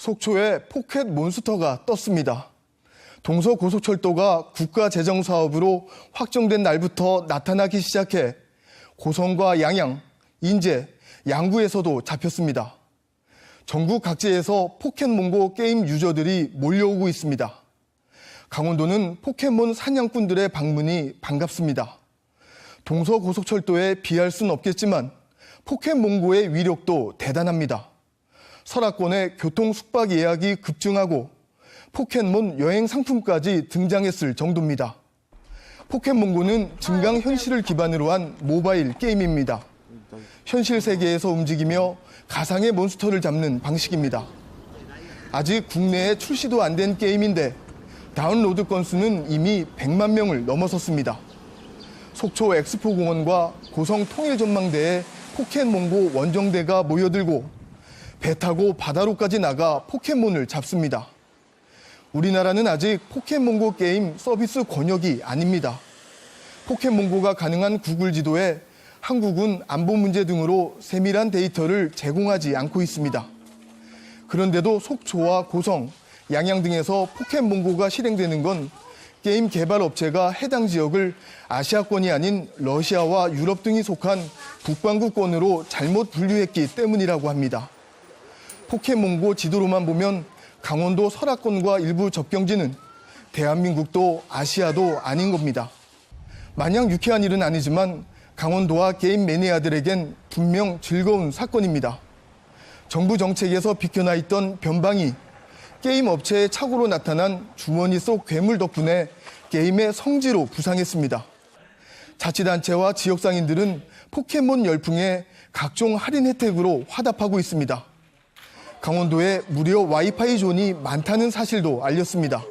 속초에 포켓 몬스터가 떴습니다. 동서고속철도가 국가재정사업으로 확정된 날부터 나타나기 시작해 고성과 양양, 인제, 양구에서도 잡혔습니다. 전국 각지에서 포켓몬고 게임 유저들이 몰려오고 있습니다. 강원도는 포켓몬 사냥꾼들의 방문이 반갑습니다. 동서고속철도에 비할 순 없겠지만 포켓몬고의 위력도 대단합니다. 설악권의 교통 숙박 예약이 급증하고 포켓몬 여행 상품까지 등장했을 정도입니다. 포켓몬고는 증강 현실을 기반으로 한 모바일 게임입니다. 현실 세계에서 움직이며 가상의 몬스터를 잡는 방식입니다. 아직 국내에 출시도 안 된 게임인데 다운로드 건수는 이미 100만 명을 넘어섰습니다. 속초 엑스포 공원과 고성 통일전망대에 포켓몬고 원정대가 모여들고 배 타고 바다로까지 나가 포켓몬을 잡습니다. 우리나라는 아직 포켓몬고 게임 서비스 권역이 아닙니다. 포켓몬고가 가능한 구글 지도에 한국은 안보 문제 등으로 세밀한 데이터를 제공하지 않고 있습니다. 그런데도 속초와 고성, 양양 등에서 포켓몬고가 실행되는 건 게임 개발 업체가 해당 지역을 아시아권이 아닌 러시아와 유럽 등이 속한 북반구권으로 잘못 분류했기 때문이라고 합니다. 포켓몬고 지도로만 보면 강원도 설악권과 일부 접경지는 대한민국도 아시아도 아닌 겁니다. 마냥 유쾌한 일은 아니지만 강원도와 게임 매니아들에겐 분명 즐거운 사건입니다. 정부 정책에서 비켜나 있던 변방이 게임 업체의 착오로 나타난 주머니 속 괴물 덕분에 게임의 성지로 부상했습니다. 자치단체와 지역상인들은 포켓몬 열풍에 각종 할인 혜택으로 화답하고 있습니다. 강원도에 무료 와이파이 존이 많다는 사실도 알렸습니다.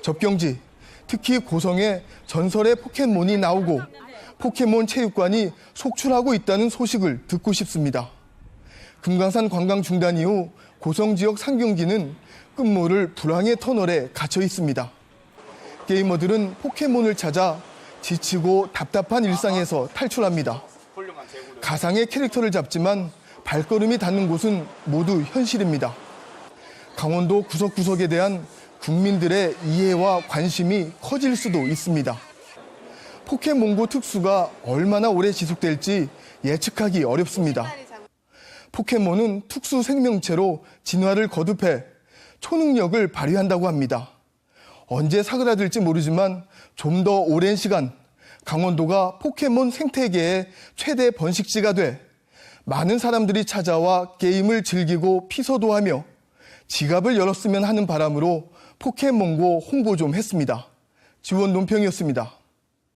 접경지, 특히 고성에 전설의 포켓몬이 나오고 포켓몬 체육관이 속출하고 있다는 소식을 듣고 싶습니다. 금강산 관광 중단 이후 고성 지역 상경기는 끝모를 불황의 터널에 갇혀 있습니다. 게이머들은 포켓몬을 찾아 지치고 답답한 일상에서 탈출합니다. 가상의 캐릭터를 잡지만 발걸음이 닿는 곳은 모두 현실입니다. 강원도 구석구석에 대한 국민들의 이해와 관심이 커질 수도 있습니다. 포켓몬고 특수가 얼마나 오래 지속될지 예측하기 어렵습니다. 포켓몬은 특수 생명체로 진화를 거듭해 초능력을 발휘한다고 합니다. 언제 사그라들지 모르지만 좀 더 오랜 시간 강원도가 포켓몬 생태계의 최대 번식지가 돼 많은 사람들이 찾아와 게임을 즐기고 피서도 하며 지갑을 열었으면 하는 바람으로 포켓몬고 홍보 좀 했습니다. 지원 논평이었습니다.